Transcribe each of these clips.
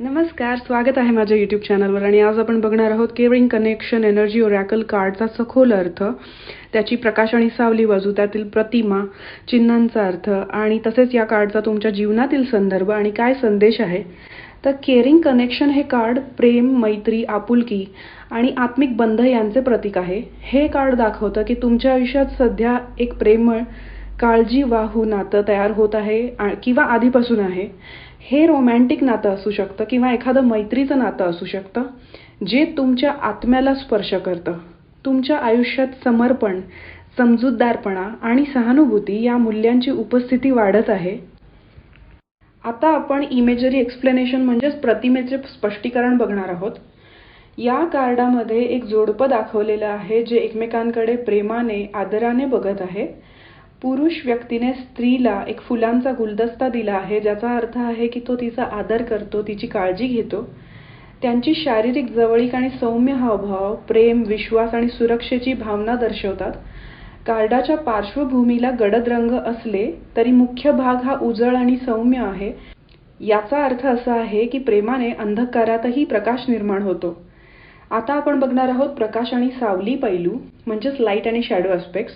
नमस्कार स्वागत आहे माझ्या यूट्यूब चॅनलवर आणि आज आपण बघणार आहोत केअरिंग कनेक्शन एनर्जी ओरॅकल कार्डचा सखोल अर्थ. त्याची प्रकाश आणि सावली बाजू त्यातील प्रतिमा चिन्हांचा अर्थ आणि तसेच या कार्डचा तुमच्या जीवनातील संदर्भ आणि काय संदेश आहे. तर केअरिंग कनेक्शन हे कार्ड प्रेम मैत्री आपुलकी आणि आत्मिक बंध यांचे प्रतीक आहे. हे कार्ड दाखवतं की तुमच्या आयुष्यात सध्या एक प्रेमळ काळजी वाहू नातं तयार होत आहे किंवा आधीपासून आहे. हे रोमॅन्टिक नातं असू शकतं किंवा एखादं मैत्रीचं नातं असू शकतं जे तुमच्या आत्म्याला स्पर्श करतं. तुमच्या आयुष्यात समर्पण समजूतदारपणा आणि सहानुभूती या मूल्यांची उपस्थिती वाढत आहे. आता आपण इमेजरी एक्सप्लेनेशन म्हणजेच प्रतिमेचे स्पष्टीकरण बघणार आहोत. या कार्डामध्ये एक जोडपं दाखवलेलं आहे जे एकमेकांकडे प्रेमाने आदराने बघत आहे. पुरुष व्यक्तीने स्त्रीला एक फुलांचा गुलदस्ता दिला आहे ज्याचा अर्थ आहे की तो तिचा आदर करतो तिची काळजी घेतो. त्यांची शारीरिक जवळीक आणि सौम्य हावभाव प्रेम विश्वास आणि सुरक्षेची भावना दर्शवतात. कार्डाच्या पार्श्वभूमीला गडद रंग असले तरी मुख्य भाग हा उजळ आणि सौम्य आहे. याचा अर्थ असा आहे की प्रेमाने अंधकारातही प्रकाश निर्माण होतो. आता आपण बघणार आहोत प्रकाश आणि सावली पैलू म्हणजेच लाइट आणि शॅडो आस्पेक्ट्स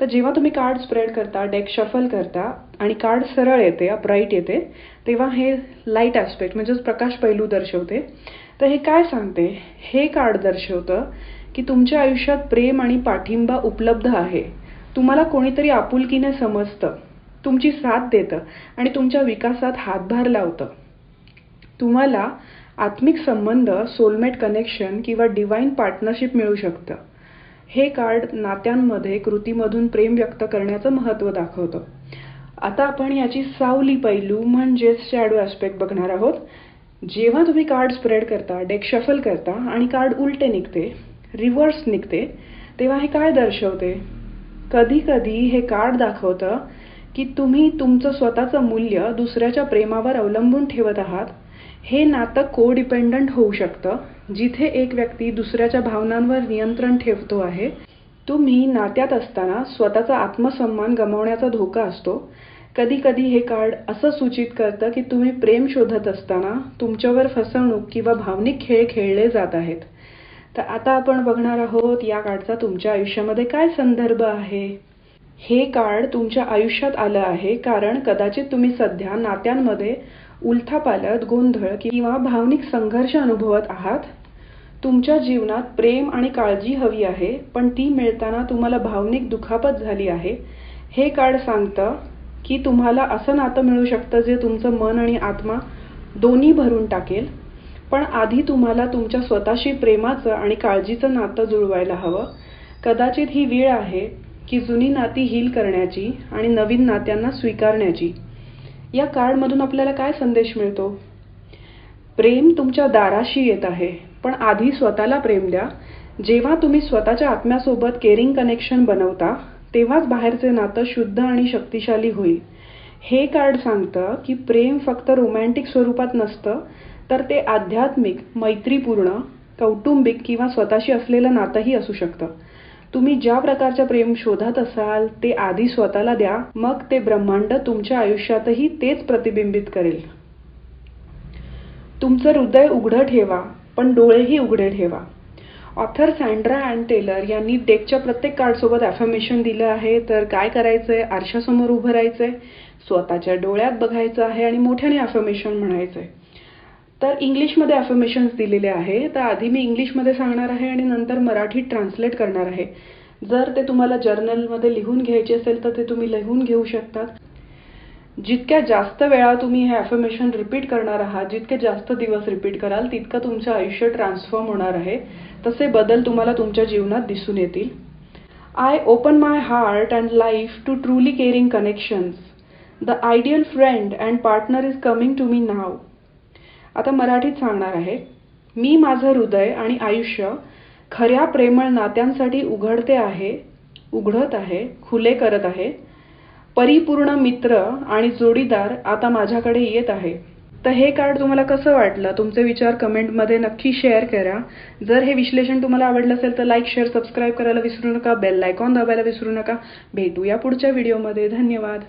तर जेव्हा तुम्ही कार्ड स्प्रेड करता डेक शफल करता आणि कार्ड सरळ येते अपराईट येते तेव्हा हे लाइट ॲस्पेक्ट म्हणजेच प्रकाश पैलू दर्शवते. तर हे काय सांगते? हे कार्ड दर्शवतं की तुमच्या आयुष्यात प्रेम आणि पाठिंबा उपलब्ध आहे. तुम्हाला कोणीतरी आपुलकीने समजतं तुमची साथ देतं आणि तुमच्या विकासात हातभार लावतं. तुम्हाला आत्मिक संबंध सोलमेट कनेक्शन किंवा डिवाईन पार्टनरशिप मिळू शकतं. हे कार्ड नात्यांमध्ये कृतीमधून प्रेम व्यक्त करण्याचं महत्त्व दाखवतं. आता आपण याची सावली पैलू म्हणजेच शॅडो ॲस्पेक्ट बघणार आहोत. जेव्हा तुम्ही कार्ड स्प्रेड करता डेक शफल करता आणि कार्ड उलटे निघते रिव्हर्स निघते तेव्हा हे काय दर्शवते? कधी कधी हे कार्ड दाखवतं की तुम्ही तुमचं स्वतःचं मूल्य दुसऱ्याच्या प्रेमावर अवलंबून ठेवत आहात. हे नातं कोडिपेंडंट होऊ शकतं. जिथे एक व्यक्ती दुसऱ्याच्या भावनांवर नियंत्रण ठेवतो आहे तुम्ही नात्यात असताना स्वतःचा आत्मसन्मान गमावण्याचा धोका असतो. कधी कधी हे कार्ड असं सूचित करतं की तुम्ही प्रेम शोधत असताना तुमच्यावर फसवणूक किंवा भावनिक खेळ खेळले जात आहेत. तर आता आपण बघणार आहोत या कार्डचा तुमच्या आयुष्यामध्ये काय संदर्भ आहे? हे कार्ड तुमच्या आयुष्यात आलं आहे कारण कदाचित तुम्ही सध्या नात्यांमध्ये उलथापालत गोंधळ किंवा भावनिक संघर्ष अनुभवत आहात. तुमच्या जीवनात प्रेम आणि काळजी हवी आहे पण ती मिळताना तुम्हाला भावनिक दुखापत झाली आहे. हे कार्ड सांगतं की तुम्हाला असं नातं मिळू शकतं जे तुमचं मन आणि आत्मा दोन्ही भरून टाकेल. पण आधी तुम्हाला तुमच्या स्वतःशी प्रेमाचं आणि काळजीचं नातं जुळवायला हवं. कदाचित ही वेळ आहे की जुनी नाती हील करण्याची आणि नवीन नात्यांना स्वीकारण्याची. या कार्डमधून आपल्याला काय संदेश मिळतो? प्रेम तुमच्या दाराशी येत आहे. पण आधी स्वतःला प्रेम द्या. जेव्हा तुम्ही स्वतःच्या आत्म्यासोबत केअरिंग कनेक्शन बनवता तेव्हाच बाहेरचे नातं शुद्ध आणि शक्तिशाली होईल. हे कार्ड सांगतं की प्रेम फक्त रोमॅन्टिक स्वरूपात नसतं तर ते आध्यात्मिक मैत्रीपूर्ण कौटुंबिक किंवा स्वतःशी असलेलं नातंही असू शकतं. तुम्ही ज्या प्रकारच्या प्रेम शोधत असाल ते आधी स्वतःला द्या. मग ते ब्रह्मांड तुमच्या आयुष्यातही तेच प्रतिबिंबित करेल. तुमचं हृदय उघडं ठेवा पण डोळेही उघडे ठेवा. ऑथर सँड्रा अँड टेलर यांनी डेकच्या प्रत्येक कार्डसोबत ॲफर्मेशन दिलं आहे. तर काय करायचं आहे आरशासमोर उभं राहायचं आहे स्वतःच्या डोळ्यात बघायचं आहे आणि मोठ्याने ॲफर्मेशन आहे तर इंग्लिशमध्ये ॲफर्मेशन्स दिलेले आहे. तर आधी मी इंग्लिशमध्ये सांगणार आहे आणि नंतर मराठीत ट्रान्सलेट करणार आहे. जर ते तुम्हाला जर्नलमध्ये लिहून घ्यायचे असेल तर ते तुम्ही लिहून घेऊ शकतात. जितक्या जास्त वेळा तुम्ही हे ॲफर्मेशन रिपीट करणार आहात जितके जास्त दिवस रिपीट कराल तितकं तुमचं आयुष्य ट्रान्सफॉर्म होणार आहे. तसे बदल तुम्हाला तुमच्या जीवनात दिसून येतील. I open my heart and life to truly caring connections the ideal friend and partner is coming to me नाव आता मराठीत सांगणार आहे मी माझं हृदय आणि आयुष्य खऱ्या प्रेमळ नात्यांसाठी उघडते आहे उघडत आहे खुले करत आहे परिपूर्ण मित्र आणि जोडीदार आता माझ्याकडे येत आहे. तर हे कार्ड तुम्हाला कसं वाटलं? तुमचे विचार कमेंटमध्ये नक्की शेअर करा. जर हे विश्लेषण तुम्हाला आवडलं असेल तर लाईक शेअर सबस्क्राईब करायला विसरू नका. बेल आयकॉन दाबायला विसरू नका. भेटूया पुढच्या व्हिडिओमध्ये धन्यवाद.